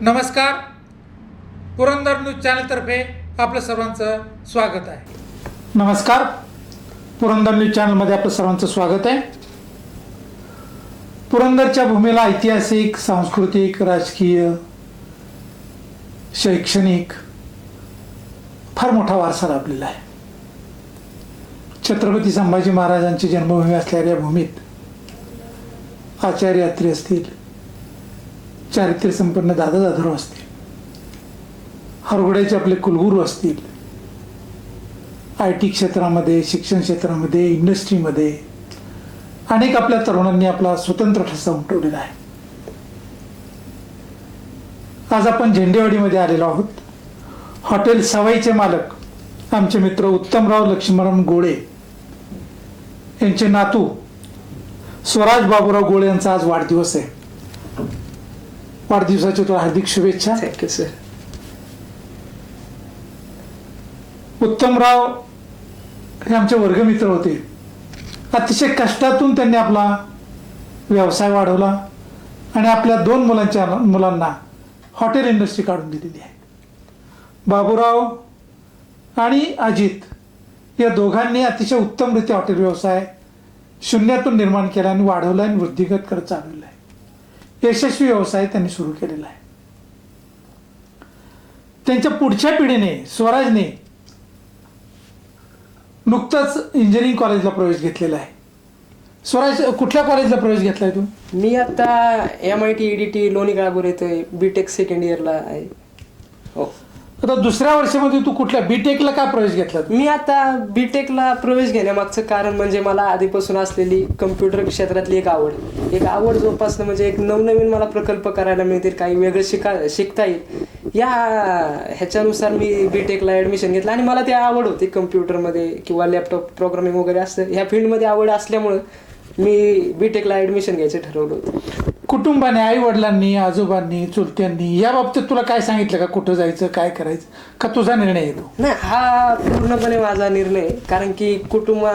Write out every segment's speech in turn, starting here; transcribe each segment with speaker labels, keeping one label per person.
Speaker 1: नमस्कार. पुरंदर न्यूज चॅनलतर्फे आपलं सर्वांचं स्वागत आहे. नमस्कार. पुरंदर न्यूज चॅनलमध्ये आपलं सर्वांचं स्वागत आहे. पुरंदरच्या भूमीला ऐतिहासिक सांस्कृतिक राजकीय शैक्षणिक फार मोठा वारसा लाभलेला आहे. छत्रपती संभाजी महाराजांची जन्मभूमी असलेल्या या भूमीत आचार्य यात्री असतील चारित्र्य संपन्न दादा दादर असतील. हरगोड्याचे आपले कुलगुरू असतील. आय टी क्षेत्रामध्ये शिक्षण क्षेत्रामध्ये इंडस्ट्रीमध्ये अनेक आपल्या तरुणांनी आपला स्वतंत्र ठसा उमटवलेला आहे. आज आपण झेंडेवाडीमध्ये आलेलो आहोत. हॉटेल सवाईचे मालक आमचे मित्र उत्तमराव लक्ष्मण गोळे यांचे नातू स्वराज बाबूराव गोळे यांचा आज वाढदिवस आहे. वाढदिवसाच्या तुला हार्दिक शुभेच्छा.
Speaker 2: थँक्यू सर
Speaker 1: उत्तमराव हे आमचे वर्गमित्र होते. अतिशय कष्टातून त्यांनी आपला व्यवसाय वाढवला आणि आपल्या दोन मुलांच्या मुलांना हॉटेल इंडस्ट्री काढून दिलेली आहे. बाबूराव आणि अजित या दोघांनी अतिशय उत्तमरित्या हॉटेल व्यवसाय शून्यातून निर्माण केला आणि वाढवला आणि वृद्धिगत करत चालवला आहे. यशस्वी व्यवसाय त्यांनी सुरू केलेला आहे. त्यांच्या पुढच्या पिढीने स्वराजने नुकताच इंजिनिअरिंग कॉलेजला प्रवेश घेतलेला आहे. स्वराज कुठल्या कॉलेजला प्रवेश घेतलाय तू?
Speaker 2: मी आता M I T E D T Loni Kalapur येतोय. बी टेक सेकंड इयरला आहे. हो.
Speaker 1: आता दुसऱ्या वर्षामध्ये तू कुठल्या बीटेकला का प्रवेश घेतला?
Speaker 2: मी आता बी टेकला प्रवेश घेण्यामागचं कारण म्हणजे मला आधीपासून असलेली कम्प्युटर क्षेत्रातली एक आवड. एक आवड जोपासणं म्हणजे एक नवनवीन मला प्रकल्प करायला मिळतील काही वेगळं शिका शिकता येईल. या ह्याच्यानुसार मी बी टेकला ॲडमिशन घेतलं आणि मला ते आवड होती कम्प्युटरमध्ये किंवा लॅपटॉप प्रोग्रामिंग वगैरे असतं ह्या फील्डमध्ये आवड असल्यामुळं मी बी टेकला ॲडमिशन घ्यायचं ठरवलं होतं.
Speaker 1: कुटुंबाने आई वडिलांनी आजोबांनी चुलत्यांनी या बाबतीत तुला काय सांगितलं का? कुठं जायचं काय करायचं? का तुझा निर्णय येतो?
Speaker 2: नाही हा पूर्णपणे माझा निर्णय आहे. कारण की कुटुंबा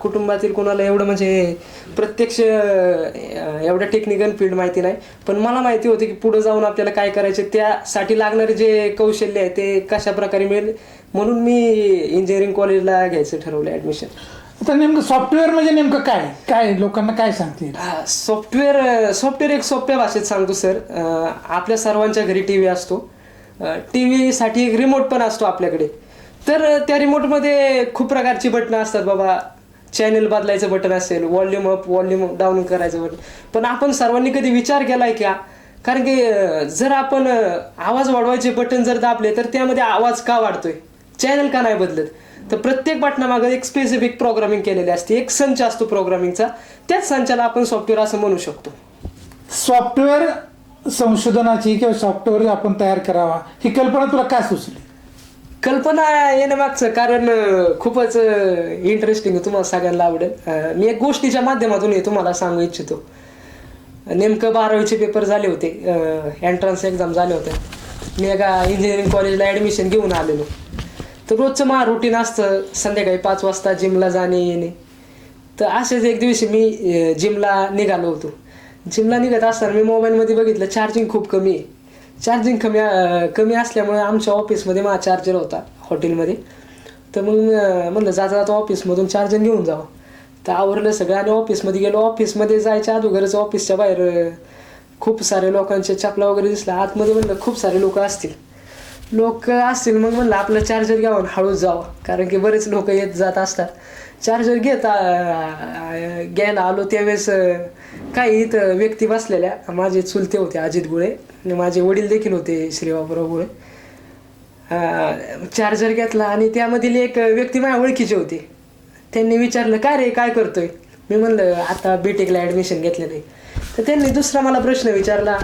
Speaker 2: कुटुंबातील कोणाला एवढं म्हणजे प्रत्यक्ष अं, एवढं टेक्निकल फील्ड माहिती नाही. पण मला माहिती होती की पुढे जाऊन आपल्याला काय करायचे त्यासाठी लागणारे जे कौशल्य आहे ते कशा प्रकारे मिळेल? म्हणून मी इंजिनिअरिंग कॉलेजला घ्यायचं ठरवलं ॲडमिशन
Speaker 1: आता नेमकं सॉफ्टवेअर म्हणजे नेमकं काय? काय लोकांना काय सांगतील?
Speaker 2: सॉफ्टवेअर सॉफ्टवेअर एक सोप्या भाषेत सांगतो सर आपल्या सर्वांच्या घरी टी व्ही असतो टी व्हीसाठी एक रिमोट पण असतो आपल्याकडे. तर त्या रिमोटमध्ये खूप प्रकारची बटणं असतात बाबा. चॅनल बदलायचं बटन असेल व्हॉल्यूम अप व्हॉल्यूम डाऊन करायचं बटन पण आपण सर्वांनी कधी विचार केलाय का? कारण की जर आपण आवाज वाढवायचे बटन जर दाबले तर त्यामध्ये आवाज का वाढतोय? चॅनल का नाही बदलत? तर प्रत्येक बटनामागं एक स्पेसिफिक प्रोग्रामिंग केलेली असते एक संच असतो प्रोग्रामिंगचा त्याच संचाला आपण सॉफ्टवेअर असं म्हणू शकतो.
Speaker 1: सॉफ्टवेअर संशोधनाची किंवा सॉफ्टवेअर आपण तयार करावा ही कल्पना तुला काय सुचली?
Speaker 2: कल्पना येण्यामागचं कारण खूपच इंटरेस्टिंग आहे तुम्हाला सगळ्यांना आवडेल. मी एक गोष्टीच्या माध्यमातून हे तुम्हाला सांगू इच्छितो. नेमकं बारावीचे पेपर झाले होते एंट्रन्स एक्झाम झाले होते. मी एका इंजिनिअरिंग कॉलेजला ॲडमिशन घेऊन आलेलो. तर रोजचं मा रुटीन असतं संध्याकाळी पाच वाजता जिमला जाणे येणे. तर असेच एक दिवशी मी जिमला निघालो होतो. जिमला निघत असताना मी मोबाईलमध्ये बघितलं चार्जिंग खूप कमी आहे. चार्जिंग कमी कमी असल्यामुळे आमच्या ऑफिसमध्ये माझा चार्जर होता हॉटेलमध्ये तर मग म्हणलं जाता जाता ऑफिसमधून चार्जर घेऊन जावं. तर आवरलं सगळं आणि ऑफिसमध्ये गेलो. ऑफिसमध्ये जायच्या अगोदरच ऑफिसच्या बाहेर खूप सारे लोकांचे चपला वगैरे दिसला. आतमध्ये म्हणलं खूप सारे लोक असतील. लोक असतील मग म्हणलं आपलं चार्जर घ्यावं आणि हळूच जावं. कारण की बरेच लोक येत जात असतात. चार्जर घेत घ्यायला आलो त्यावेळेस काही इथं व्यक्ती बसलेल्या. माझे चुलते होते अजित गुळे आणि माझे वडील देखील होते श्रीबाबुराव गुळे. चार्जर घेतला आणि त्यामधील एक व्यक्ती माझ्या ओळखीची होती. त्यांनी विचारलं काय रे काय करतोय? मी म्हणलं आता बी टेकला ॲडमिशन घेतलेलं आहे तर त्यांनी दुसरा मला प्रश्न विचारला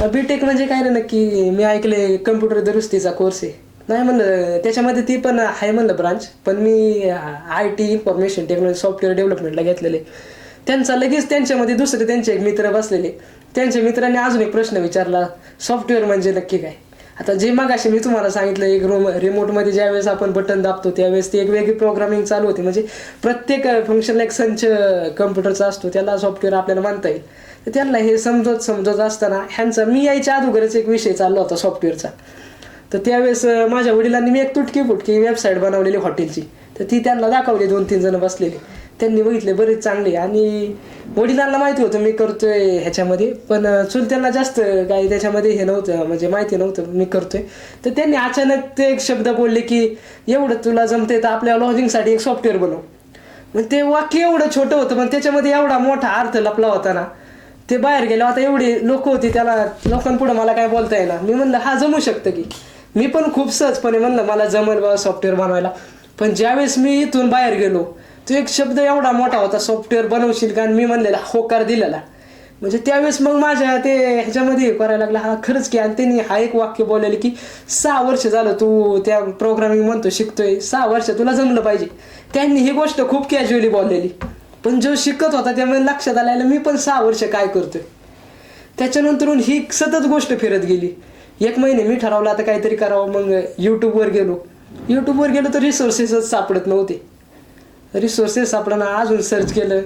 Speaker 2: बी टेक म्हणजे काय ना नक्की? मी ऐकले कम्प्युटर दुरुस्तीचा कोर्स आहे. नाही म्हणलं त्याच्यामध्ये ती पण आहे म्हणलं ब्रांच पण मी I T information technology software डेव्हलपमेंटला घेतलेले. त्यांचा लगेच त्यांच्यामध्ये दुसरे त्यांचे एक मित्र बसलेले. त्यांच्या मित्राने अजून एक प्रश्न विचारला सॉफ्टवेअर म्हणजे नक्की काय? आता जे मग मी तुम्हाला सांगितलं एक रूम रिमोटमध्ये ज्यावेळेस आपण बटन दाबतो त्यावेळेस ती एक वेगळी प्रोग्रामिंग चालू होती. म्हणजे प्रत्येक फंक्शनला एक संच कम्प्युटरचा असतो त्याला सॉफ्टवेअर आपल्याला मानता येईल. तर त्यांना हे समजत समजत असताना ह्यांचा मी यायच्या अगोदरच एक विषय चालला होता सॉफ्टवेअरचा तर त्यावेळेस माझ्या वडिलांनी मी एक तुटकी फुटकी वेबसाईट बनवलेली हॉटेलची तर ती त्यांना दाखवली दोन तीन जण बसलेले. त्यांनी बघितले बरेच चांगले आणि वडिलांना माहिती होतं मी करतोय ह्याच्यामध्ये. पण अं, चुलत्यांना जास्त काही त्याच्यामध्ये हे नव्हतं म्हणजे माहिती नव्हतं मी करतोय. तर त्यांनी अचानक ते एक शब्द बोलले की एवढं तुला जमते तर आपल्या लॉजिंगसाठी एक सॉफ्टवेअर बनव. मग ते वाक्य एवढं छोटं होतं पण त्याच्यामध्ये एवढा मोठा अर्थ लपला होता ना ते बाहेर गेले आता एवढी लोक होती त्याला लोकांपुढे मला काय बोलता येणार मी म्हणलं हा जमू शकतं की. मी पण खूप सहजपणे म्हणलं मला जमेल बा सॉफ्टवेअर बनवायला. पण ज्यावेळेस मी इथून बाहेर गेलो तो एक शब्द एवढा मोठा होता सॉफ्टवेअर बनवशील का? मी म्हणलेला होकार दिलेला. म्हणजे त्यावेळेस मग माझ्या ते ह्याच्यामध्ये हे करायला लागला हा खरंच की आणि त्यांनी हा एक वाक्य बोललेलं की सहा वर्ष झालं तू त्या प्रोग्रामिंग म्हणतो शिकतोय सहा वर्ष तुला जमलं पाहिजे. त्यांनी ही गोष्ट खूप कॅज्युअली बोललेली. पण जो शिकत होता त्यामुळे लक्षात आलेलं मी पण सहा वर्ष काय करतोय? त्याच्यानंतरून ही सतत गोष्ट फिरत गेली. एक महिने मी ठरवलं आता काहीतरी करावं. मग यूट्यूबवर गेलो. यूट्यूबवर गेलो तर रिसोर्सेसच सापडत नव्हते. रिसोर्सेस सापडणं अजून सर्च केलं.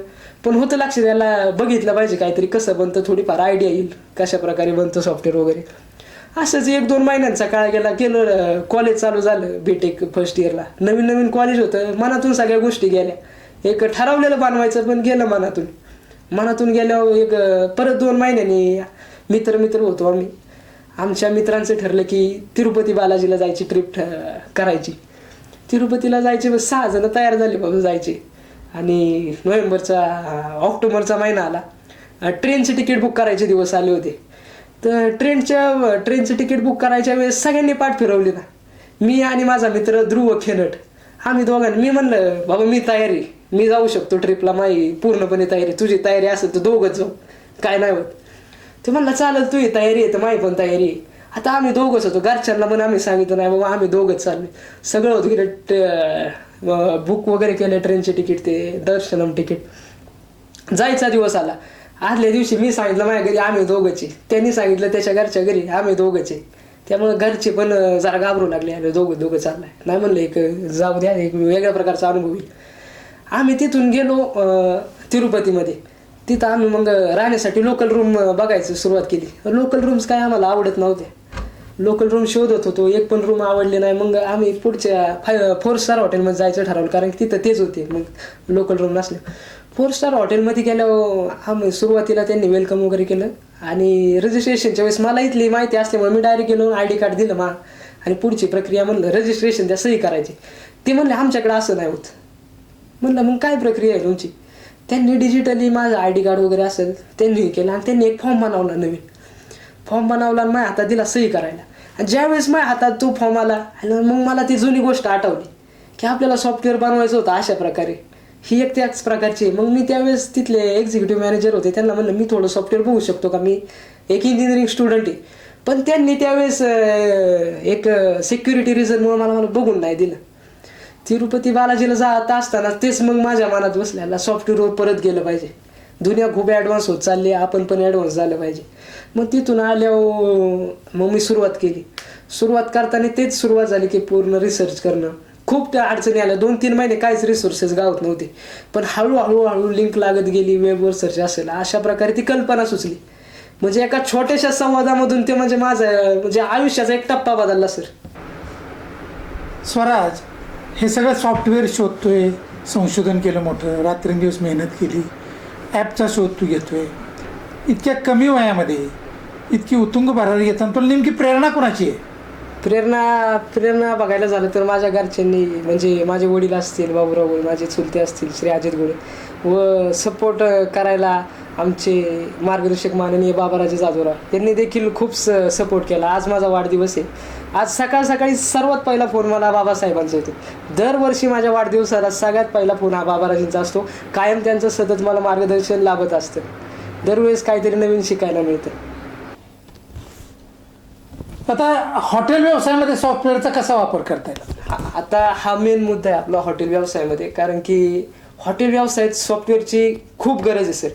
Speaker 2: पण होतं लक्ष द्यायला बघितलं पाहिजे काहीतरी कसं बनतं थोडीफार आयडिया येईल कशा प्रकारे बनतं सॉफ्टवेअर वगैरे. असंच एक दोन महिन्यांचा काळ गेला गेलो कॉलेज चालू झालं बीटेक फर्स्ट इयरला नवीन नवीन कॉलेज होतं मनातून सगळ्या गोष्टी गेल्या. एक ठरवलेलं बनवायचं पण गेलं मनातून. मनातून गेल्यावर एक परत दोन महिन्यांनी मित्र मित्र होतो आम्ही. आमच्या मित्रांचं ठरलं की तिरुपती बालाजीला जायची ट्रिप करायची. तिरुपतीला जायचे बस सहा जण तयार झाले बाबा जायचे. आणि नोव्हेंबरचा ऑक्टोबरचा महिना आला. ट्रेनचे तिकीट बुक करायचे दिवस आले होते. तर ट्रेनच्या ट्रेनचे तिकीट बुक करायच्या वेळेस सगळ्यांनी पाठ फिरवली ना. मी आणि माझा मित्र ध्रुव खेनट. आम्ही दोघांनी मी म्हणलं बाबा मी तयारी मी जाऊ शकतो ट्रिपला माही पूर्णपणे तयारी तुझी तयारी असेल तर दोघंच जाऊ. काय नाही होत. ते म्हणलं चालेल तुझी तयारी आहे तर माही पण तयारी आहे. आता आम्ही दोघंच होतो घरच्यांना पण आम्ही सांगितलं नाही बाबा आम्ही दोघंच चाललो सगळं होतं गेलं बुक वगैरे केलं ट्रेनचे तिकीट ते दर्शनम तिकीट जायचा दिवस आला. आदल्या दिवशी मी सांगितलं माझ्या घरी आम्ही दोघंचे त्यांनी सांगितलं त्याच्या घरच्या घरी आम्ही दोघंचे त्यामुळे घरचे पण जरा घाबरू लागले आम्ही दोघं दोघं चाललाय. नाही म्हणलं एक जाऊ द्या एक वेगळ्या प्रकारचा अनुभव येईल. आम्ही तिथून गेलो तिरुपतीमध्ये. तिथं आम्ही मग राहण्यासाठी लोकल रूम बघायचं सुरुवात केली. लोकल रूम्स काय आम्हाला आवडत नव्हते. लोकल रूम शोधत होतो एक पण रूम आवडले नाही. मग आम्ही पुढच्या फाय फोर स्टार हॉटेलमध्ये जायचं ठरवलं कारण की तिथं तेच होते. मग लोकल रूम नसले. फोर स्टार हॉटेलमध्ये गेल्यावर आम्ही सुरुवातीला त्यांनी वेलकम वगैरे केलं. आणि रजिस्ट्रेशनच्या वेळेस मला इथली माहिती असल्यामुळे मी डायरेक्ट गेलो आय डी कार्ड दिलं मा. आणि पुढची प्रक्रिया म्हणलं रजिस्ट्रेशन त्या सही करायची. ते म्हणले आमच्याकडे असं नाही होत. म्हणलं मग काय प्रक्रिया आहे तुमची? त्यांनी डिजिटली माझं आय डी कार्ड वगैरे असेल त्यांनी केलं आणि त्यांनी एक फॉर्म बनवला नवीन. फॉर्म बनवला आणि माझ्या हातात दिला सही करायला. आणि ज्यावेळेस माझ्या हातात तो फॉर्म आला आणि मग मला ती जुनी गोष्ट आठवली की आपल्याला सॉफ्टवेअर बनवायचं होतं अशा प्रकारे. ही एक त्याच प्रकारची आहे. मग मी त्यावेळेस तिथले एक्झिक्युटिव्ह मॅनेजर होते त्यांना म्हणलं मी थोडं सॉफ्टवेअर बघू शकतो का? मी एक इंजिनिअरिंग स्टुडंट आहे. पण त्यांनी त्यावेळेस एक सिक्युरिटी रिझनमुळे मला मला बघून नाही दिलं. तिरुपती बालाजीला जात असताना तेच मग माझ्या मनात बसल्याला सॉफ्टवेअरवर परत गेलं पाहिजे. दुनिया खूप ॲडव्हान्स होत चालली आहे, आपण पण ॲडव्हान्स झालं पाहिजे. मग तिथून आल्यावर मग मी सुरुवात केली. सुरुवात करताना तेच सुरुवात झाली की पूर्ण रिसर्च करणं. खूप त्या अडचणी आल्या. दोन तीन महिने काहीच रिसोर्सेस गावत नव्हते. पण हळूहळू हळू लिंक लागत गेली वेबवर सर्च असेल. अशा प्रकारे ती कल्पना सुचली. म्हणजे एका छोट्याशा संवादामधून ते म्हणजे माझं म्हणजे आयुष्याचा एक टप्पा बदलला सर
Speaker 1: स्वराज हे सगळं सॉफ्टवेअर शोधतोय संशोधन केलं मोठं रात्रंदिवस मेहनत केली ॲपचा शोध तू घेतोय. इतक्या कमी वयामध्ये इतकी उतुंग भरारी घेताना तुला नेमकी प्रेरणा कोणाची आहे?
Speaker 2: प्रेरणा प्रेरणा बघायला झालं तर माझ्या घरच्यांनी म्हणजे माझे वडील असतील बाबूराव गोळे माझे चुलते असतील श्री अजित गोळे व सपोर्ट करायला आमचे मार्गदर्शक माननीय बाबाराजे जाधवराव यांनी देखील खूप स सपोर्ट केला. आज माझा वाढदिवस आहे. आज सकाळ सकाळी सर्वात पहिला फोन मला बाबासाहेबांचा येतो. दरवर्षी माझ्या वाढदिवसाला सगळ्यात पहिला फोन हा बाबाराजेंचा असतो. कायम त्यांचं सतत मला मार्गदर्शन लाभत असतं. दरवेळेस काहीतरी नवीन शिकायला मिळतं.
Speaker 1: आता हॉटेल व्यवसायामध्ये सॉफ्टवेअरचा कसा वापर करता येईल?
Speaker 2: आता हा मेन मुद्दा आहे आपला हॉटेल व्यवसायामध्ये. कारण की हॉटेल व्यवसायात सॉफ्टवेअरची खूप गरज आहे सर.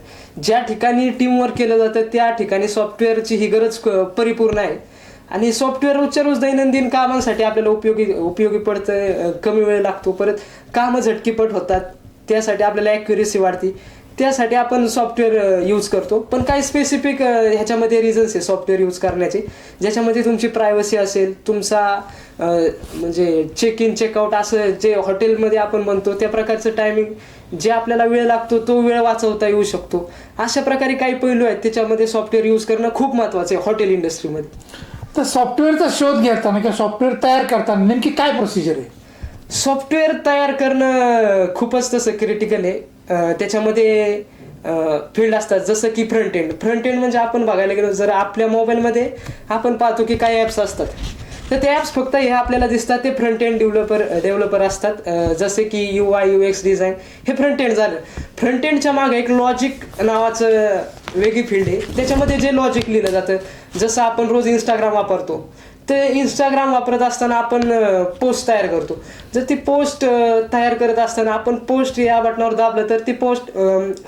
Speaker 2: ज्या ठिकाणी टीमवर्क केलं जातं त्या ठिकाणी सॉफ्टवेअरची ही गरज परिपूर्ण आहे. आणि सॉफ्टवेअर रोजच्या रोज दैनंदिन कामांसाठी आपल्याला उपयोगी उपयोगी पडतं कमी वेळ लागतो. परत कामं झटकीपट होतात. त्यासाठी आपल्याला ॲक्युरेसी वाढते. त्यासाठी आपण सॉफ्टवेअर यूज करतो. पण काही स्पेसिफिक ह्याच्यामध्ये रिझन्स आहे सॉफ्टवेअर यूज करण्याचे. ज्याच्यामध्ये तुमची प्रायव्हसी असेल तुमचा म्हणजे चेक इन चेकआउट असं जे हॉटेलमध्ये आपण म्हणतो त्या प्रकारचं टायमिंग जे आपल्याला वेळ लागतो तो वेळ वाचवता येऊ शकतो. अशा प्रकारे काही पैलू आहेत त्याच्यामध्ये सॉफ्टवेअर यूज करणं खूप महत्त्वाचं आहे हॉटेल इंडस्ट्रीमध्ये
Speaker 1: तर सॉफ्टवेअरचा शोध घेताना किंवा सॉफ्टवेअर तयार करताना नेमकी काय प्रोसिजर आहे?
Speaker 2: सॉफ्टवेअर तयार करणं खूपच तसं क्रिटिकल आहे. अं, त्याच्यामध्ये फील्ड असतात जसं की फ्रंट एंड फ्रंट एंड म्हणजे आपण बघायला गेलो जर आपल्या मोबाईलमध्ये आपण पाहतो की काय ॲप्स असतात. तर ते ॲप्स फक्त हे आपल्याला दिसतात ते फ्रंट एंड डेव्हलपर डेव्हलपर असतात. जसे की U I U X design हे फ्रंट एंड झालं. फ्रंट एंडच्या मागे एक लॉजिक नावाचं वेगळी फील्ड आहे. त्याच्यामध्ये जे लॉजिक लिहिलं जातं जसं आपण रोज इंस्टाग्राम वापरतो ते इंस्टाग्राम वापरत असताना आपण पोस्ट तयार करतो. जर ती पोस्ट तयार करत असताना आपण पोस्ट या बटनावर दाबलं तर ती पोस्ट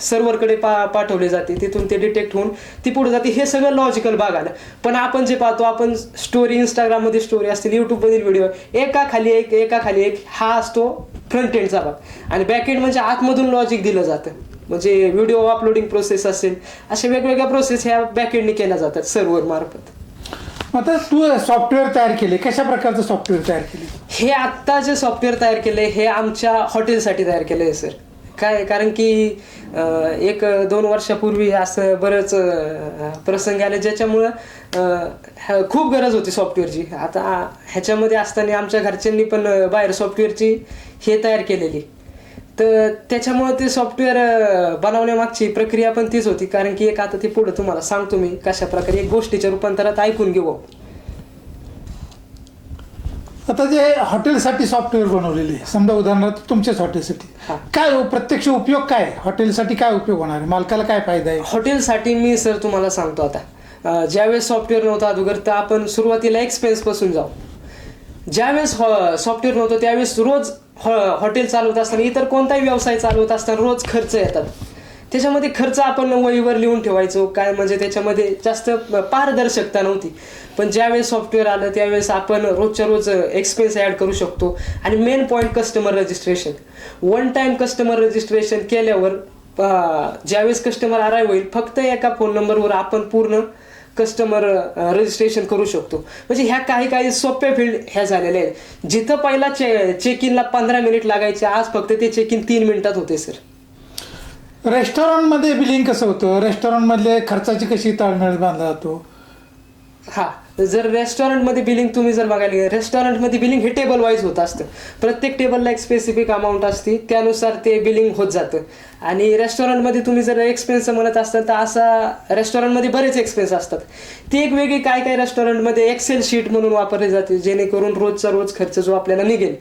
Speaker 2: सर्व्हरकडे पा पाठवली जाते. तिथून ते डिटेक्ट होऊन ती पुढे जाते. हे सगळं लॉजिकल भाग आलं. पण आपण जे पाहतो आपण स्टोरी इंस्टाग्राममध्ये स्टोरी असतील यूट्यूबमधील व्हिडिओ एका खाली एक एका खाली एक हा असतो फ्रंट एंडचा भाग. आणि बॅक एंड म्हणजे आतमधून लॉजिक दिलं जातं. म्हणजे व्हिडिओ अपलोडिंग प्रोसेस असेल अशा वेगवेगळ्या प्रोसेस ह्या बॅक एंडने केल्या जातात सर्व्हर मार्फत.
Speaker 1: आता तू सॉफ्टवेअर तयार केले. कशा प्रकारचं सॉफ्टवेअर तयार केले?
Speaker 2: हे आत्ता जे सॉफ्टवेअर तयार केले हे आमच्या हॉटेलसाठी तयार केलं आहे सर काय? कारण की अं, एक दोन वर्षापूर्वी असं बरंच अं, प्रसंग आले ज्याच्यामुळं अं, ह- खूप गरज होती सॉफ्टवेअरची आता ह्याच्यामध्ये असताना आमच्या घरच्यांनी पण अं, बाहेर सॉफ्टवेअरची हे तयार केलेली. तर त्याच्यामुळं ते सॉफ्टवेअर बनवण्यामागची प्रक्रिया पण तीच होती. कारण की एक आता ते पुढं तुम्हाला सांगतो मी कशा प्रकारे एक गोष्टीच्या रूपांतरात ऐकून घेऊ.
Speaker 1: आता जे हॉटेलसाठी सॉफ्टवेअर बनवलेले समजा उदाहरणार्थ तुमच्याच हॉटेलसाठी.
Speaker 2: हा.
Speaker 1: काय हो, प्रत्यक्ष उपयोग काय? हॉटेलसाठी काय उपयोग होणार आहे? मालकाला काय फायदा आहे?
Speaker 2: हॉटेलसाठी मी सर तुम्हाला सांगतो आता. ज्यावेळेस सॉफ्टवेअर नव्हतं अगोदर तर आपण सुरुवातीला एक्सपेन्सपासून जाऊ. ज्यावेळेस सॉफ्टवेअर नव्हतं त्यावेळेस रोज हॉ- हॉटेल चालवत असताना इतर कोणताही व्यवसाय चालवत असताना रोज खर्च येतात. त्याच्यामध्ये खर्च आपण वहीवर लिहून ठेवायचो. काय म्हणजे त्याच्यामध्ये जास्त पारदर्शकता नव्हती. पण ज्यावेळेस सॉफ्टवेअर आलं त्यावेळेस आपण रोजच्या रोज एक्सपेन्स ॲड करू शकतो. आणि main point customer registration one time customer registration केल्यावर ज्यावेळेस कस्टमर अराईव्ह होईल फक्त एका फोन नंबरवर आपण पूर्ण कस्टमर रजिस्ट्रेशन करू शकतो. म्हणजे ह्या काही काही सोप्या फील्ड ह्या झालेल्या आहेत. जिथं पहिला चे चेक इनला पंधरा मिनिट लागायचे आज फक्त ते चेक इन तीन मिनिटात होते सर
Speaker 1: रेस्टॉरंटमध्ये बिलिंग कसं होतं रेस्टॉरंटमधले खर्चाची कशी ताळमेळ बांधला जातो
Speaker 2: हा जर रेस्टॉरंटमध्ये बिलिंग तुम्ही जर बघायला गेलं रेस्टॉरंटमध्ये बिलिंग हे टेबल वाईज होत असतं. प्रत्येक टेबलला एक स्पेसिफिक अमाऊंट असते त्यानुसार ते बिलिंग होत जातं. आणि रेस्टॉरंटमध्ये तुम्ही जर एक्सपेन्स म्हणत असाल तर असा रेस्टॉरंटमध्ये बरेच एक्सपेन्स असतात. ती एक वेगळी काय काय रेस्टॉरंटमध्ये एक्सेल शीट म्हणून वापरली जाते जेणेकरून रोजचा रोज खर्च जो आपल्याला निघेल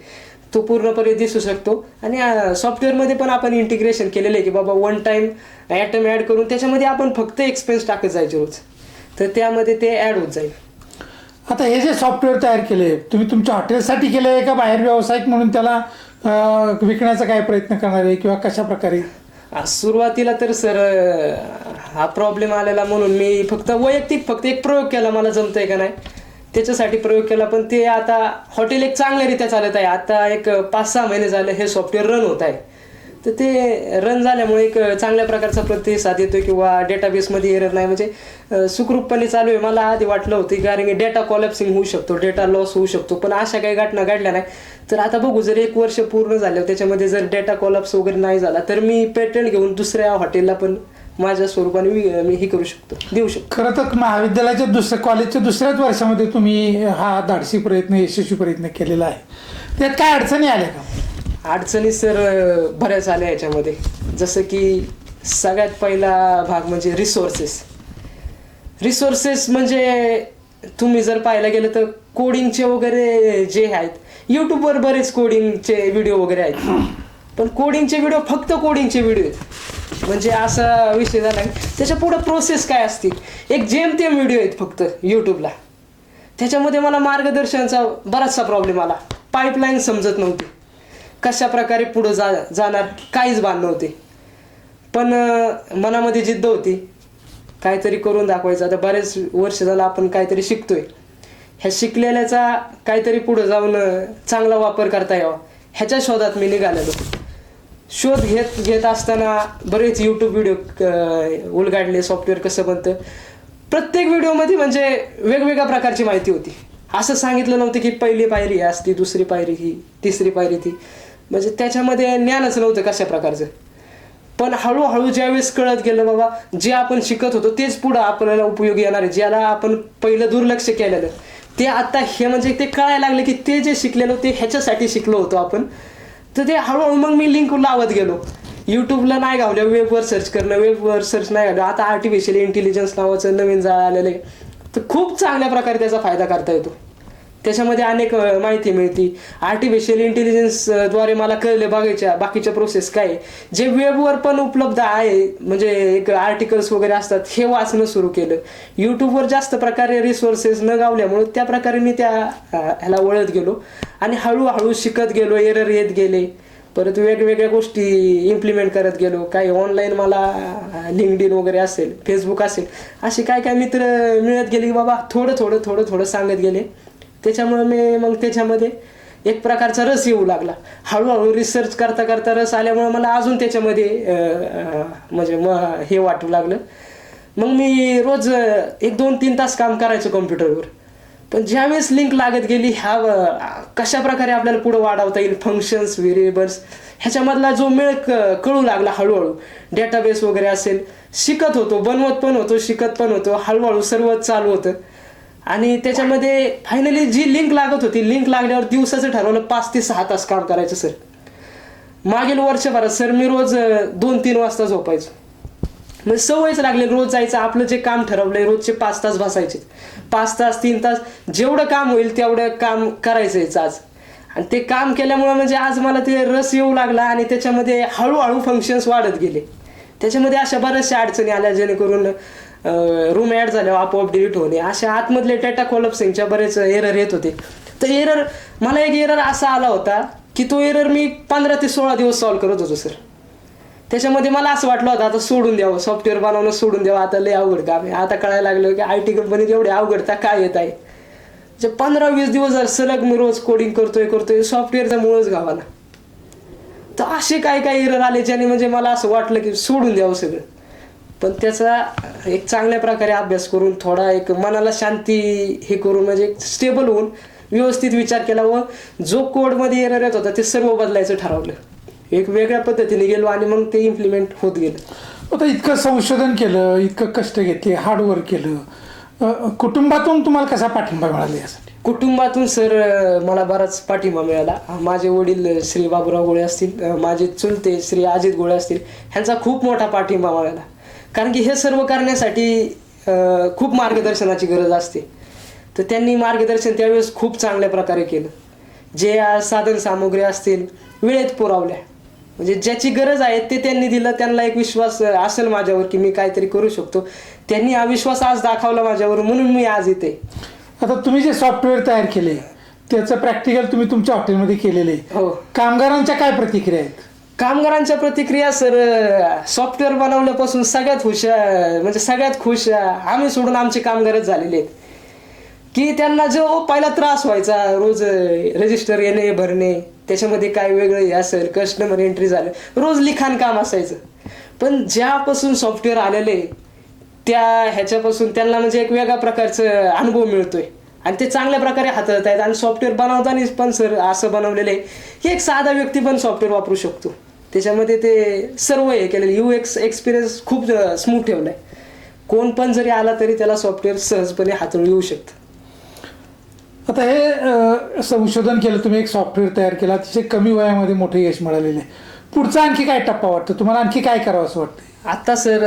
Speaker 2: तो पूर्णपणे दिसू शकतो. आणि सॉफ्टवेअरमध्ये पण आपण इंटिग्रेशन केलेलं आहे की बाबा वन टाईम ॲटम ॲड करून त्याच्यामध्ये आपण फक्त एक्सपेन्स टाकत जायचे रोज. तर त्यामध्ये ते ॲड होत जाईल.
Speaker 1: आता हे जे सॉफ्टवेअर तयार केले तुम्ही तुमच्या हॉटेलसाठी केले आहे का बाहेर व्यावसायिक म्हणून त्याला विकण्याचा काय प्रयत्न करणार आहे किंवा कशा प्रकारे?
Speaker 2: सुरुवातीला तर सर हा प्रॉब्लेम आलेला म्हणून मी फक्त वैयक्तिक फक्त एक प्रयोग केला मला जमतंय का नाही? त्याच्यासाठी प्रयोग केला पण ते आता हॉटेल एक चांगल्यारीत्या चालत आहे. आता एक पाच सहा महिने झाले हे सॉफ्टवेअर रन होत आहे. तर ते रन झाल्यामुळे एक चांगल्या प्रकारचा प्रतिसाद येतो किंवा डेटाबेसमध्ये एरर नाही. म्हणजे सुखरूपपणे चालू आहे. मला आधी वाटलं होतं कारण की डेटा कॉलॅप्सिंग होऊ शकतो डेटा लॉस होऊ शकतो. पण अशा काही घटना घडल्या नाही. तर आता बघू जर एक वर्ष पूर्ण झालं त्याच्यामध्ये जर डेटा कॉलॅप्स वगैरे नाही झाला तर मी पेटंट घेऊन दुसऱ्या हॉटेलला पण माझ्या स्वरूपाने मी मी हे करू शकतो. देऊ शकतो.
Speaker 1: खरं तर महाविद्यालयाच्या दुसऱ्या कॉलेजच्या दुसऱ्याच वर्षामध्ये तुम्ही हा धाडसी प्रयत्न यशस्वी प्रयत्न केलेला आहे. त्यात काय अडचणी आल्या का?
Speaker 2: अडचणी सर बऱ्याच आल्या याच्यामध्ये. जसं की सगळ्यात पहिला भाग म्हणजे रिसोर्सेस रिसोर्सेस म्हणजे तुम्ही जर पाहायला गेलं तर कोडिंगचे वगैरे जे आहेत यूट्यूबवर बरेच कोडिंगचे व्हिडिओ वगैरे आहेत. पण कोडिंगचे व्हिडिओ फक्त कोडिंगचे व्हिडिओ आहेत. म्हणजे असा विषय झाला त्याच्या पुढं प्रोसेस काय असतील? एक जेमतेम व्हिडिओ आहेत फक्त यूट्यूबला त्याच्यामध्ये मला मार्गदर्शनाचा बराचसा प्रॉब्लेम आला. पाईपलाईन समजत नव्हती. कशा प्रकारे पुढं जा जाणार काहीच भान नव्हते. पण मनामध्ये जिद्द होती. काहीतरी करून दाखवायचं. आता बरेच वर्ष झालं आपण काहीतरी शिकतोय. ह्या शिकलेल्याचा काहीतरी पुढं जाऊन चांगला वापर करता यावा. ह्याच्या शोधात मी निघालेलो. शोध घेत घेत असताना बरेच यूट्यूब व्हिडिओ उलगाडले सॉफ्टवेअर कसं बनतं. प्रत्येक व्हिडिओमध्ये म्हणजे वेगवेगळ्या प्रकारची माहिती होती. असं सांगितलं नव्हतं की पहिली पायरी असती दुसरी पायरी ही तिसरी पायरी ती. म्हणजे त्याच्यामध्ये ज्ञानच नव्हतं कशा प्रकारचं. पण हळूहळू ज्यावेळेस कळत गेलं बाबा जे आपण शिकत होतो तेच पुढं आपल्याला उपयोगी येणार आहे. ज्याला आपण पहिलं दुर्लक्ष केलेलं. ते आता हे म्हणजे ते कळायला लागले की ते जे शिकलेलो ते ह्याच्यासाठी शिकलो होतो आपण. तर ते हळूहळू मग मी लिंक लावत गेलो. यूट्यूबला नाही गावलं वेबवर सर्च करणं वेबवर सर्च नाही गावलं आता आर्टिफिशियल इंटेलिजन्स नावाचं नवीन जाळ आलेलं आहे. तर खूप चांगल्या प्रकारे त्याचा फायदा करता येतो. त्याच्यामध्ये अनेक माहिती मिळते. आर्टिफिशियल इंटेलिजन्सद्वारे मला कळले बघायच्या बाकीच्या प्रोसेस काय आहे. जे वेबवर पण उपलब्ध आहे म्हणजे एक आर्टिकल्स वगैरे असतात हे वाचणं सुरू केलं. यूट्यूबवर जास्त प्रकारे रिसोर्सेस न गावल्यामुळे त्या प्रकारे मी त्या ह्याला वळत गेलो. आणि हळूहळू शिकत गेलो एरर येत गेले. परत वेगवेगळ्या गोष्टी इम्प्लिमेंट करत गेलो. काही ऑनलाईन मला लिंकडिन वगैरे असेल फेसबुक असेल असे काय काय मित्र मिळत गेले की बाबा थोडं थोडं थोडं थोडं सांगत गेले. त्याच्यामुळे मी मग त्याच्यामध्ये एक प्रकारचा रस येऊ लागला. हळूहळू रिसर्च करता करता रस आल्यामुळं मला अजून त्याच्यामध्ये म्हणजे म हे वाटू लागलं. मग मी रोज एक दोन तीन तास काम करायचो कम्प्युटरवर पण ज्यावेळेस लिंक लागत गेली ह्या कशा प्रकारे आपल्याला पुढं वाढवता येईल फंक्शन्स व्हेरिएबल्स ह्याच्यामधला जो मेळ क- कळू लागला हळूहळू. डेटाबेस वगैरे असेल शिकत होतो बनवत पण होतो शिकत पण होतो हळूहळू सर्व चालू होतं. आणि त्याच्यामध्ये फायनली जी लिंक लागत होती लिंक लागल्यावर दिवसाचं ठरवलं पाच ते सहा तास काम करायचं सर मागील वर्षभरात सर मी रोज दोन तीन वाजता झोपायचो. मग सवयच लागली रोज जायचं आपलं जे काम ठरवलंय रोजचे पाच तास बसायचे. पाच तास तीन तास जेवढं काम होईल तेवढं काम करायचं आज. आणि ते काम केल्यामुळं म्हणजे आज मला ते रस येऊ लागला आणि त्याच्यामध्ये हळूहळू फंक्शन्स वाढत गेले. त्याच्यामध्ये अशा बऱ्याचशा अडचणी आल्या जेणेकरून रूम ॲड झाल्यावर आपोआप डिलीट होणे. अशा आतमधले डेटा कोलप्सिंगच्या बरेच एरर येत होते. तर एरर मला एक एरर असा आला होता की तो एरर मी पंधरा ते सोळा दिवस सॉल्व करत होतो सर त्याच्यामध्ये मला असं वाटलं होतं आता सोडून द्यावं सॉफ्टवेअर बनवणं सोडून द्यावं. आता लय अवघड काम आहे. आता कळायला लागलं की आय टी कंपनीत एवढे अवघडता काय येत आहे? जे पंधरा वीस दिवस जर सलग मी रोज कोडिंग करतोय करतोय सॉफ्टवेअरचा मुळच गावाला. तर असे काय काय एरर आले ज्याने म्हणजे मला असं वाटलं की सोडून द्यावं सगळं. पण त्याचा एक चांगल्या प्रकारे अभ्यास करून थोडा एक मनाला शांती हे करून म्हणजे स्टेबल होऊन व्यवस्थित विचार केला व जो कोडमध्ये एरर येत होता ते सर्व बदलायचं ठरवलं. एक वेगळ्या पद्धतीने गेलो आणि मग ते इम्प्लिमेंट होत गेलं.
Speaker 1: आता इतकं संशोधन केलं इतकं कष्ट घेतले हार्डवर्क केलं. कुटुंबातून तुम्हाला कसा पाठिंबा मिळाला यासाठी?
Speaker 2: कुटुंबातून सर मला बराच पाठिंबा मिळाला. माझे वडील श्री बाबूराव गोळे असतील माझे चुलते श्री अजित गोळे असतील ह्यांचा खूप मोठा पाठिंबा मिळाला. कारण की हे सर्व करण्यासाठी खूप मार्गदर्शनाची गरज असते. तर त्यांनी मार्गदर्शन त्यावेळेस खूप चांगल्या प्रकारे केलं. जे आज साधन सामुग्री असतील वेळेत पुरवल्या. म्हणजे ज्याची गरज आहे ते त्यांनी दिलं. त्यांना एक विश्वास असेल माझ्यावर की मी काहीतरी करू शकतो. त्यांनी हा विश्वास आज दाखवला माझ्यावर म्हणून मी आज इथे
Speaker 1: आता तुम्ही जे सॉफ्टवेअर तयार केले त्याचं प्रॅक्टिकल तुम्ही तुमच्या हॉटेलमध्ये केलेले.
Speaker 2: हो.
Speaker 1: कामगारांच्या काय प्रतिक्रिया आहेत?
Speaker 2: कामगारांच्या प्रतिक्रिया सर सॉफ्टवेअर बनवल्यापासून सगळ्यात हुशार म्हणजे सगळ्यात खुश आम्ही सोडून आमचे कामगारच झालेले आहेत. की त्यांना जो पहिला त्रास व्हायचा रोज रजिस्टर येणे भरणे त्याच्यामध्ये काय वेगळं हे असेल कस्टमर एंट्री झालं रोज लिखाण काम असायचं. पण ज्यापासून सॉफ्टवेअर आलेले त्या ह्याच्यापासून त्यांना म्हणजे एक वेगळ्या प्रकारचं अनुभव मिळतोय. आणि ते चांगल्या प्रकारे हाताळत आहेत आणि सॉफ्टवेअर बनवताना पण सर असं बनवलेलं आहे. की एक साधा व्यक्ती पण सॉफ्टवेअर वापरू शकतो. त्याच्यामध्ये ते सर्व हे केलेलं. यू एक्स एक्सपिरियन्स खूप स्मूथ ठेवलं आहे कोण पण जरी आला तरी त्याला सॉफ्टवेअर सहजपणे हाताळून येऊ शकतं.
Speaker 1: आता हे संशोधन केलं तुम्ही एक सॉफ्टवेअर तयार केलं. अतिशय कमी वयामध्ये मोठे यश मिळालेले आहे. पुढचा आणखी काय टप्पा वाटतं? तुम्हाला आणखी काय करावं असं वाटतं
Speaker 2: आत्ता सर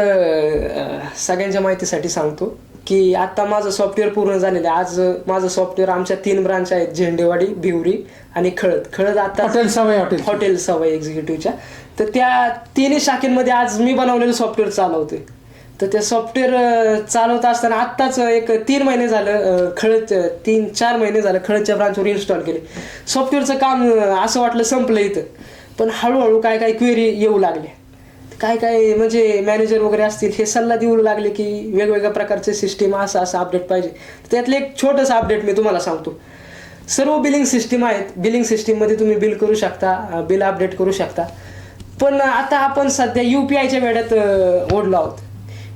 Speaker 2: सगळ्यांच्या माहितीसाठी सांगतो. की आत्ता माझं सॉफ्टवेअर पूर्ण झालेलं आहे. आज माझं सॉफ्टवेअर आमच्या तीन ब्रांच आहेत झेंडेवाडी भिवरी आणि खळद. खळद आता
Speaker 1: हॉटेल सवय हॉटेल
Speaker 2: हॉटेल सवय एक्झिक्युटिव्हच्या तर त्या तिन्ही शाखेमध्ये आज मी बनवलेलं सॉफ्टवेअर चालवतोय. तर ते सॉफ्टवेअर चालवत असताना आत्ताच एक तीन महिने झालं खळद तीन चार महिने झालं खळदच्या ब्रांचवर इन्स्टॉल केले. सॉफ्टवेअरचं काम असं वाटलं संपलं इथं. पण हळूहळू काय काय क्वेरी येऊ लागले काय काय म्हणजे मॅनेजर वगैरे असतील हे सल्ला देऊ लागले की वेगवेगळ्या प्रकारचे सिस्टीम असं असं अपडेट पाहिजे. त्यातलं एक छोटंसं अपडेट मी तुम्हाला सांगतो. सर्व बिलिंग सिस्टीम आहेत. बिलिंग सिस्टीममध्ये तुम्ही बिल करू शकता बिल अपडेट करू शकता. पण आता आपण सध्या यू पी आयच्या वेळात ओढलो आहोत.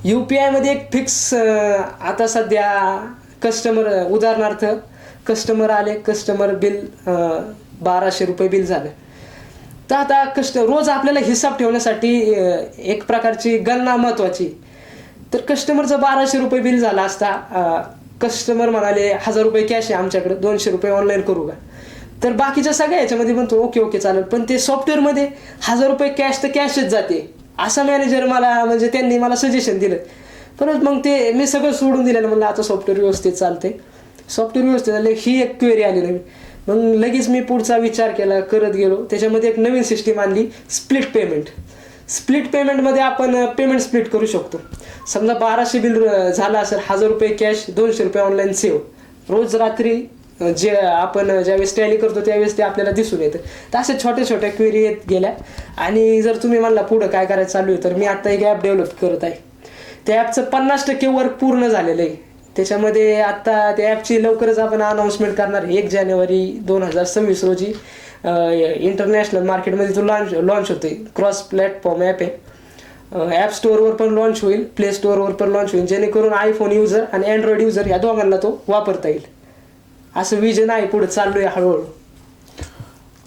Speaker 2: यू पी आयमध्ये एक फिक्स आता सध्या कस्टमर उदाहरणार्थ कस्टमर आले कस्टमर बिल बाराशे रुपये बिल झालं. तर आता कष्ट रोज आपल्याला हिसाब ठेवण्यासाठी एक प्रकारची गणना महत्वाची. तर कस्टमरचं बाराशे रुपये बिल झाला असता कस्टमर म्हणाले हजार रुपये कॅश आहे आमच्याकडे दोनशे रुपये ऑनलाईन करू का? तर बाकीच्या सगळ्या याच्यामध्ये म्हणतो ओके ओके चालेल. पण ते सॉफ्टवेअरमध्ये हजार रुपये कॅश तर कॅशच जाते. असा मॅनेजर मला म्हणजे त्यांनी मला सजेशन दिलं. परत मग ते मी सगळं सोडून दिलेलं म्हणलं आता सॉफ्टवेअर व्यवस्थित चालते सॉफ्टवेअर व्यवस्थित झाले ही एक क्वेरी आली नवीन मग लगेच मी पुढचा विचार केला करत गेलो. त्याच्यामध्ये एक नवीन सिस्टीम आणली स्प्लिट पेमेंट स्प्लिट पेमेंटमध्ये आपण पेमेंट स्प्लिट करू शकतो. समजा बाराशे बिल झाला असेल हजार रुपये कॅश दोनशे रुपये ऑनलाईन सेव्ह रोज रात्री जे आपण ज्यावेळेस टॅली करतो त्यावेळेस ते आपल्याला दिसून येतं. तर अशा छोट्या छोट्या क्वेरी येत गेल्या. आणि जर तुम्ही म्हणला पुढं काय करायचं चालू आहे? तर मी आत्ता एक ॲप डेव्हलप करत आहे. त्या ॲपचं पन्नास टक्के वर्क पूर्ण झालेलं आहे. त्याच्यामध्ये आत्ता त्या ॲपची लवकरच आपण अनाऊन्समेंट करणार. एक जानेवारी दोन हजार सव्वीस रोजी इंटरनॅशनल मार्केटमध्ये तो लॉन्च लॉन्च होते क्रॉस प्लॅटफॉर्म ॲप आहे. ॲप स्टोअरवर पण लॉन्च होईल. प्ले स्टोअरवर पण लॉन्च होईल. जेणेकरून आयफोन युजर आणि अँड्रॉइड युजर या दोघांना तो वापरता येईल. असं विजन आहे. पुढे चालू आहे हळूहळू.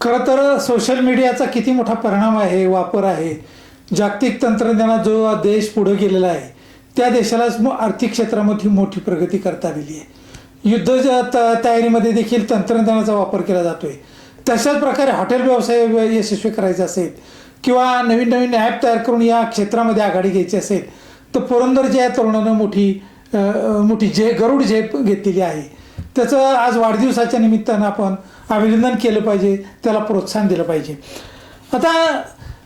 Speaker 1: खरं तर सोशल मीडियाचा किती मोठा परिणाम आहे वापर आहे. जागतिक तंत्रज्ञानात जो देश पुढे गेलेला आहे त्या देशालाच आर्थिक क्षेत्रामध्ये मोठी प्रगती करता आलेली आहे. युद्ध त- तयारीमध्ये देखील तंत्रज्ञानाचा वापर केला जातोय. तशाच प्रकारे हॉटेल व्यवसाय यशस्वी करायचा असेल किंवा नवीन नवीन ॲप तयार करून या क्षेत्रामध्ये आघाडी घ्यायची असेल तर पुरंदरच्या या तरुणानं मोठी मोठी जे गरुड झेप घेतलेली आहे त्याचं आज वाढदिवसाच्या निमित्तानं आपण अभिनंदन केलं पाहिजे त्याला प्रोत्साहन दिलं पाहिजे. आता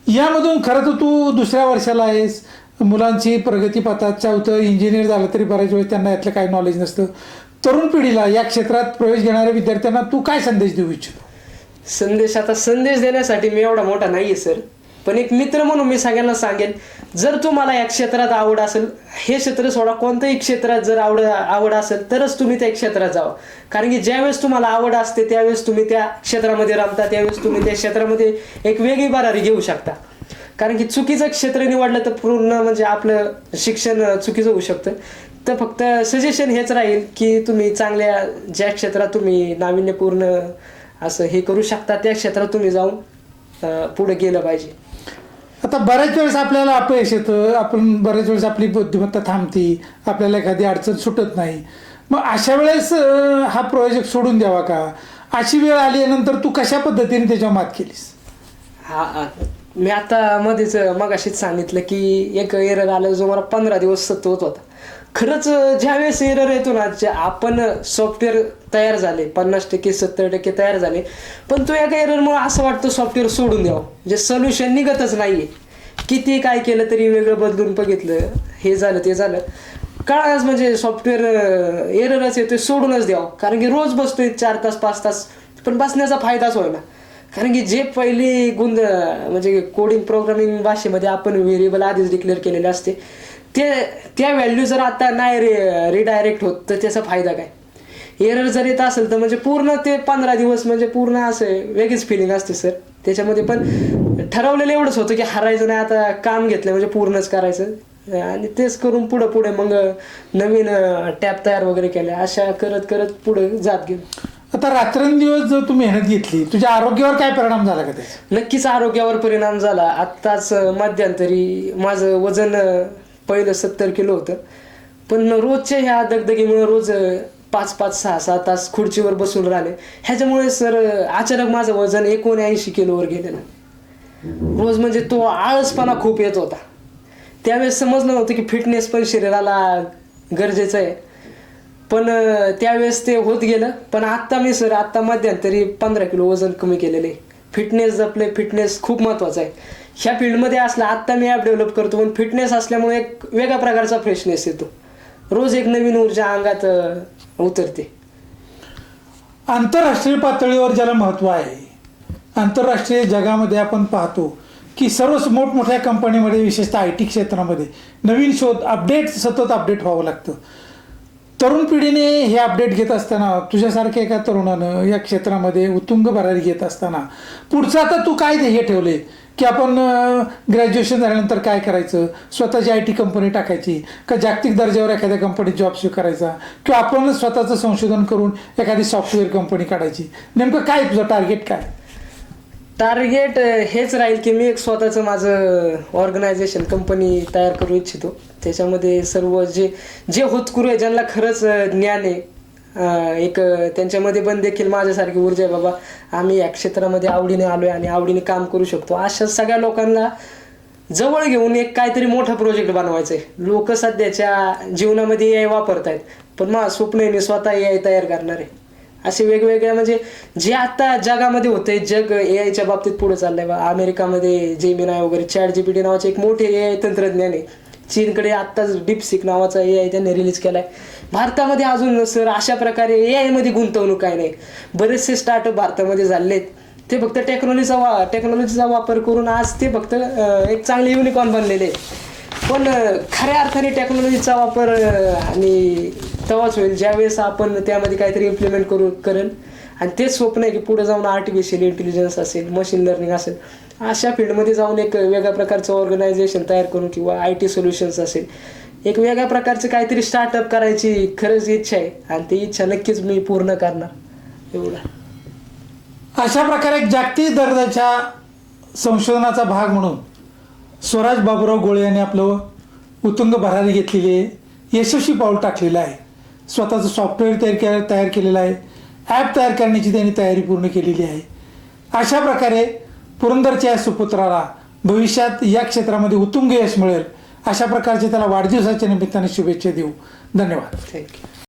Speaker 1: यामधून खरं तर तू दुसऱ्या वर्षाला आहेस. मुलांची प्रगती पाहतात चौथं इंजिनियर झालं तरी बऱ्याच वेळेस त्यांना यातलं काही नॉलेज नसतं. तरुण पिढीला या क्षेत्रात प्रवेश घेणाऱ्या विद्यार्थ्यांना तू काय संदेश देऊ इच्छितो?
Speaker 2: संदेश आता संदेश देण्यासाठी मी एवढा मोठा नाही आहे सर. पण एक मित्र म्हणून मी सगळ्यांना सांगेन जर तुम्हाला या क्षेत्रात आवड असेल हे क्षेत्र सोडा कोणत्याही क्षेत्रात जर आवड आवड असेल तरच तुम्ही त्या क्षेत्रात जावं. कारण की ज्यावेळेस तुम्हाला आवड असते त्यावेळेस तुम्ही त्या क्षेत्रामध्ये रमता त्यावेळेस तुम्ही त्या क्षेत्रामध्ये एक वेगळी बरारी घेऊ शकता. कारण की चुकीचं क्षेत्र निवडलं तर पूर्ण म्हणजे आपलं शिक्षण चुकीचं होऊ शकतं. तर फक्त सजेशन हेच राहील की तुम्ही चांगल्या ज्या क्षेत्रात तुम्ही नाविन्यपूर्ण असं हे करू शकता त्या क्षेत्रात तुम्ही जाऊन पुढे गेलं पाहिजे.
Speaker 1: आता बऱ्याच वेळेस आपल्याला अपयश येतं. आपण बऱ्याच वेळेस आपली बुद्धिमत्ता थांबती. आपल्याला एखादी अडचण सुटत नाही. मग अशा वेळेस हा प्रोजेक्ट सोडून द्यावा का? अशी वेळ आल्यानंतर तू कशा पद्धतीने त्याच्यावर मात केलीस?
Speaker 2: हा. मी आता मध्येच मगाशीच सांगितलं की एक एरर आलं जो मला पंधरा दिवस सतवत होता. खरंच ज्यावेळेस एरर येतो ना जे आपण सॉफ्टवेअर तयार झाले पन्नास टक्के सत्तर टक्के तयार झाले पण तो एका एररमुळे असं वाटतं सॉफ्टवेअर सोडून द्यावं. म्हणजे जे सोल्युशन निघतच नाहीये. किती काय केलं तरी वेगळं बदलून बघितलं हे झालं ते झालं. कळाच म्हणजे सॉफ्टवेअर एररच येतोय सोडूनच द्यावं. कारण की रोज बसतोय चार तास पाच तास पण बसण्याचा फायदाच होईना. कारण की जे पहिली गुंद म्हणजे कोडिंग प्रोग्रामिंग भाषेमध्ये आपण व्हेरिएबल आधीच डिक्लेअर केलेले असते ते त्या व्हॅल्यू जर आता नाही रि रिडायरेक्ट होत तर त्याचा फायदा काय? एरर जर येत असेल तर म्हणजे पूर्ण ते पंधरा दिवस म्हणजे पूर्ण असं वेगळीच फिलिंग असते सर त्याच्यामध्ये पण ठरवलेलं एवढंच होतं की हरायचं नाही आता काम घेतलं म्हणजे पूर्णच करायचं. आणि तेच करून पुढं पुढे मग नवीन टॅप तयार वगैरे केल्या. अशा करत करत पुढे जात गेलो.
Speaker 1: आता रात्रंदिवस जर तू मेहनत घेतली तुझ्या आरोग्यावर काय परिणाम झाला का त्याचा?
Speaker 2: नक्कीच आरोग्यावर परिणाम झाला. आत्ताच मध्यंतरी माझं वजन अं, पहिलं सत्तर किलो होतं. पण रोजच्या ह्या दगदगीमुळे रोज अं, पाच पाच सहा सहा तास खुर्चीवर बसून राहिले. ह्याच्यामुळे सर अचानक माझं वजन एकोणऐंशी किलोवर गेलेलं. रोज म्हणजे तो आळसपणा खूप येत होता. त्यावेळेस समजलं नव्हतं की फिटनेस पण शरीराला गरजेचं आहे. पण त्यावेळेस ते होत गेलं. पण आत्ता मी सर आत्ता मध्यंतरी पंधरा किलो वजन कमी केलेलं आहे. फिटनेस जपले फिटनेस खूप महत्त्वाचा आहे. ह्या फील्डमध्ये असला आत्ता मी ॲप डेव्हलप करतो पण फिटनेस असल्यामुळे एक वेगळ्या प्रकारचा फ्रेशनेस येतो. रोज एक नवीन ऊर्जा अंगात उतरते.
Speaker 1: आंतरराष्ट्रीय पातळीवर ज्याला महत्त्व आहे आंतरराष्ट्रीय जगामध्ये आपण पाहतो की सर्वच मोठमोठ्या कंपनीमध्ये विशेषतः आय टी क्षेत्रामध्ये नवीन शोध अपडेट सतत अपडेट व्हावं लागतं. तरुण पिढीने हे अपडेट घेत असताना तुझ्यासारख्या एका तरुणानं या क्षेत्रामध्ये उत्तुंग भरारी घेत असताना पुढचं आता तू काय हे ठेवले? की आपण ग्रॅज्युएशन झाल्यानंतर काय करायचं? स्वतःची आय टी कंपनी टाकायची का जागतिक दर्जावर एखाद्या कंपनीत जॉब स्वीकारायचा? किंवा आपण स्वतःचं संशोधन करून एखादी सॉफ्टवेअर कंपनी काढायची? नेमकं काय तुझं टार्गेट काय?
Speaker 2: टार्गेट हेच राहील की मी एक स्वतःचं माझं ऑर्गनायझेशन कंपनी तयार करू इच्छितो. त्याच्यामध्ये सर्व जे जे होतकुरू आहे ज्यांना खरंच ज्ञान आहे एक त्यांच्यामध्ये पण देखील माझ्यासारखी ऊर्जा आहे बाबा आम्ही या क्षेत्रामध्ये आवडीने आलो आहे आणि आवडीने काम करू शकतो. अशा सगळ्या लोकांना जवळ घेऊन एक काहीतरी मोठा प्रोजेक्ट बनवायचा आहे लोक सध्याच्या जीवनामध्ये ए आय वापरतायत पण माझं स्वप्न आहे मी स्वतः ए आय तयार करणार. आहे असे वेगवेगळे म्हणजे जे आता जगामध्ये होते जग ए आयच्या बाबतीत पुढे चाललंय बा. अमेरिकामध्ये जेमिनाय वगैरे चॅट जीपीटी नावाचे एक मोठे ए आय तंत्रज्ञान आहे. चीनकडे आत्ताच डीपसिक नावाचा ए आय त्यांनी रिलीज केलाय. भारतामध्ये अजून सर अशा प्रकारे ए आयमध्ये गुंतवणूक काय नाही. बरेचसे स्टार्टअप भारतामध्ये झालेत. ते फक्त टेक्नॉलॉजीचा वा टेक्नॉलॉजीचा वापर करून आज ते फक्त एक चांगले युनिकॉर्न बनलेले. आहेत. पण खऱ्या अर्थाने टेक्नॉलॉजीचा वापर आणि तेव्हाच होईल ज्यावेळेस आपण त्यामध्ये काहीतरी इम्प्लिमेंट करू करेल. आणि तेच स्वप्न आहे की पुढे जाऊन आर्टिफिशियल इंटेलिजन्स असेल मशीन लर्निंग असेल अशा फील्डमध्ये जाऊन एक वेगळ्या प्रकारचं ऑर्गनायझेशन तयार करून किंवा आय टी सोल्युशन्स असेल एक वेगळ्या प्रकारचं काहीतरी स्टार्टअप करायची खरंच इच्छा आहे. आणि ती इच्छा नक्कीच मी पूर्ण करणार. एवढं.
Speaker 1: अशा प्रकारे एक जागतिक दर्जाच्या संशोधनाचा भाग म्हणून स्वराज बाबूराव गोळे यांनी आपलं उत्तुंग भरारी घेतलेली आहे. यशस्वी पाऊल टाकलेलं आहे. स्वतःचं सॉफ्टवेअर तयार के तयार केलेलं आहे. ॲप तयार करण्याची त्यांनी तयारी पूर्ण केलेली आहे. अशा प्रकारे पुरंदरच्या या सुपुत्राला भविष्यात या क्षेत्रामध्ये उत्तुंग यश मिळेल. अशा प्रकारचे त्याला वाढदिवसाच्या निमित्ताने शुभेच्छा देऊ. धन्यवाद.
Speaker 2: थँक्यू